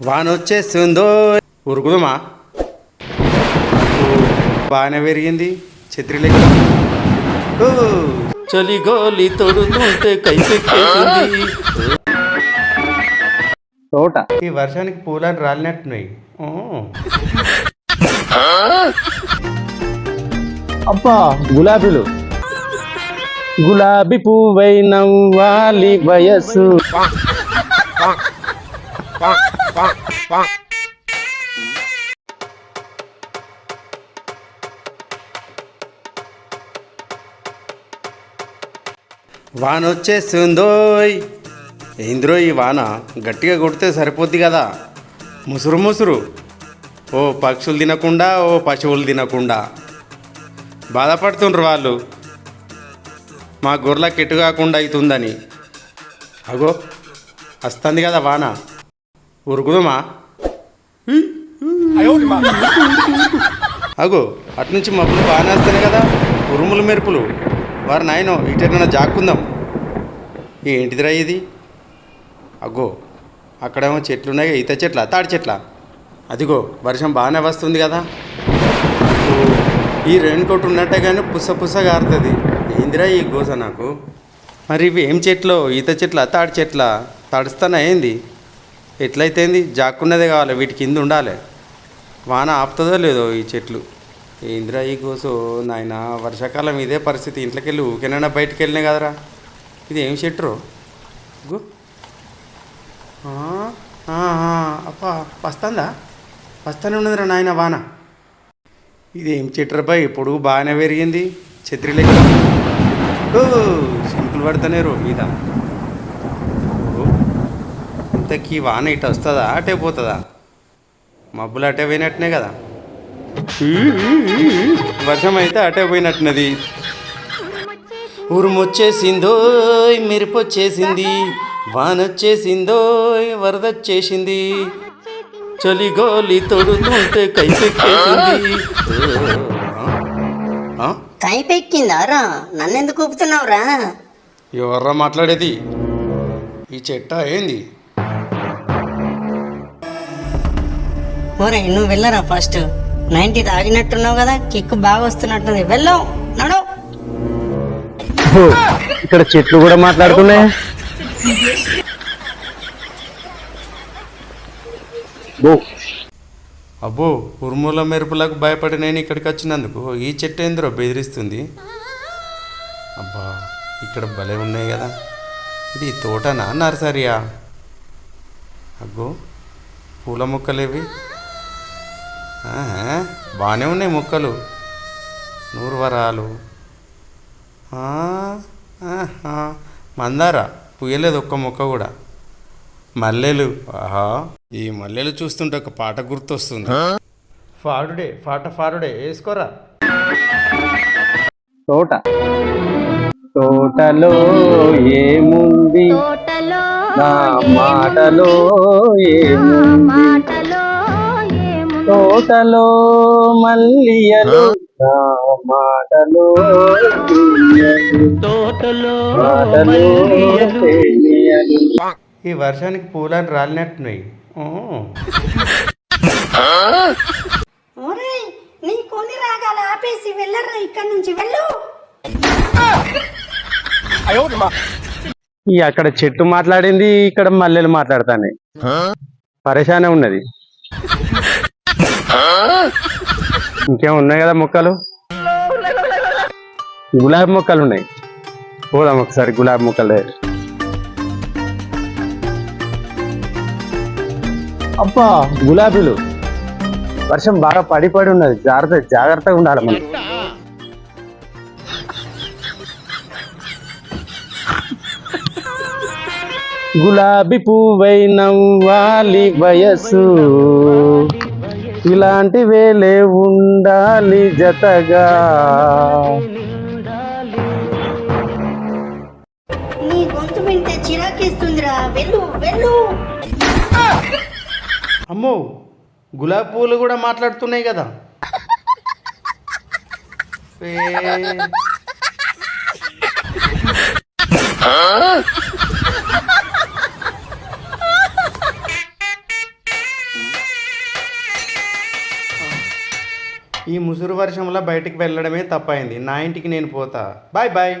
వాన వచ్చేస్తుందో ఉరుకుదమా బాగానే పెరిగింది ఛత్రి లెక్క చలి గోలి తొడుతుంటే కైపెక్కేసింది. తోట. ఈ వర్షానికి పూలని రాలినట్టున్నాయి. అబ్బా గులాబీలు. గులాబీ పువ్వై నవ్వాలి వయస్సు. వాన వచ్చేస్తుందోయ్ ఏంద్రో ఈ వాన? గట్టిగా కొడితే సరిపోద్ది కదా. ముసురు ముసురు. ఓ పక్షులు తినకుండా ఓ పశువులు తినకుండా. బాధపడుతుండ్రు వాళ్ళు. మా గొర్రెలకు ఎటు కాకుండా అవుతుందని అగో వస్తుంది కదా వాన. ఉరుకుదామా అగో అటునుంచి మబ్బులు బాగానే వస్తాయి కదా ఉరుములు మెరుపులు. వారి నాయనో ఇటైనా జాక్కుందాం. ఏంటిదిరా ఇది? అగ్గో అక్కడేమో చెట్లు ఉన్నాయి ఈత చెట్ల తాడి చెట్ల. అదిగో వర్షం బాగానే వస్తుంది కదా. ఈ రెయిన్ కోట్ ఉన్నట్టే కానీ పుస్స పుస్స గారుతుంది ఏందిరా ఈ గోస నాకు? మరి ఇవి ఏం చెట్లు? ఈత చెట్ల తాడి చెట్ల? తడుస్తానా ఏంది? ఎట్లయితేంది? జాక్కున్నదే కావాలి వీటి కింద ఉండాలి. వాన ఆపుతుందో లేదో ఈ చెట్లు. ఏందిరా ఈ గోసు నాయన వర్షాకాలం ఇదే పరిస్థితి. ఇంట్లోకి వెళ్ళి ఊకేనైనా బయటికి వెళ్ళినా కదరా. ఇది ఏం చెట్టు గు. అప్పా వస్తుందా? వస్తానే ఉన్నదిరా నాయన వాన. ఇది ఏం చెట్టు ఇప్పుడు బాగానే పెరిగింది. ఛత్రిలే సింపుల్ పడతానే రో మీద. ఇంతకీ వాన ఇటు వస్తుందా? అటే పోతుందా? మబ్బులు అటే పోయినట్టునే కదా. వర్షం అయితే అటే పోయినట్టున్నది. ఉరుమొచ్చేసిందోయ్ మెరుపొచ్చేసింది వానొచ్చేసిందోయ్ వరదొచ్చేసింది చలి గోలి తొడుతుంటే కైపెక్కేసింది. ఆ? కైపెక్కిందా రా నన్నెందుకు ఊపుతున్నావురా? ఎవర్రా మాట్లాడేది? ఈ చెట్ట ఏంది? ఓరే నువ్వు వెళ్ళరా ఫస్ట్ నైన్టీ తాగినట్టున్నావు కదా కిక్ బాగా వస్తున్నట్టుంది. వెళ్ళావు నడు. ఓ, ఇక్కడ చెట్లు కూడా మాట్లాడుతున్నాయి? ఓ, అబ్బో ఉరుముల మెరుపులకు భయపడి నేను ఇక్కడికి వచ్చినందుకు ఈ చెట్టు ఏందిరో బెదిరిస్తుంది. అబ్బా ఇక్కడ భలే ఉన్నాయి కదా. ఇది తోటనా నర్సరీయా? అగ్గో పూల మొక్కలేవి. బాగానే ఉన్నాయి మొక్కలు. నూరు వరాలు. ఆ, ఆహా, మందార. పుయ్యలేదు ఒక్క మొక్క కూడా. మల్లెలు. ఆహా ఈ మల్లెలు చూస్తుంటే ఒక పాట గుర్తొస్తుంది. ఫాడుడే పాట ఫారుడే వేసుకోరా? తోట. తోటలో ఏముంది? తోటలో నా మాటలో ఏముంది? మాటలో ఏముంది తోటలో మల్లియలు మాటలో తెలియలు. ఈ వర్షానికి పూలని రాలినట్టున్నాయి. నీ కొన్ని రాగాలు ఆపేసి వెళ్ళరా ఇక్కడ నుంచి వెళ్ళు. ఈ అక్కడ చెట్టు మాట్లాడింది ఇక్కడ మల్లెలు మాట్లాడతానే. పరేషానే ఉన్నది. ఇంకేం ఉన్నాయి కదా మొక్కలు? గులాబీ మొక్కలు ఉన్నాయి. పోదాం ఒకసారి గులాబీ మొక్కల దగ్గర. అబ్బా గులాబీలు. వర్షం బాగా పడి పడి ఉన్నది. జాగ్రత్త జాగ్రత్తగా ఉండాలి మనం. గులాబీ పువ్వై నవ్వాలి వయస్సు. ఇలాంటి వేలే ఉండాలి జతగా. నీ గొంతు వింటే చిరాకేస్తుందిరా. వెళ్ళు వెళ్ళు. అమ్మో గులాబీ పూలు కూడా మాట్లాడుతున్నాయి కదా. ఏ, ఈ ముసురు వర్షంలో బయటికి వెళ్ళడమే తప్పైంది. నా ఇంటికి నేను పోతా. Bye bye.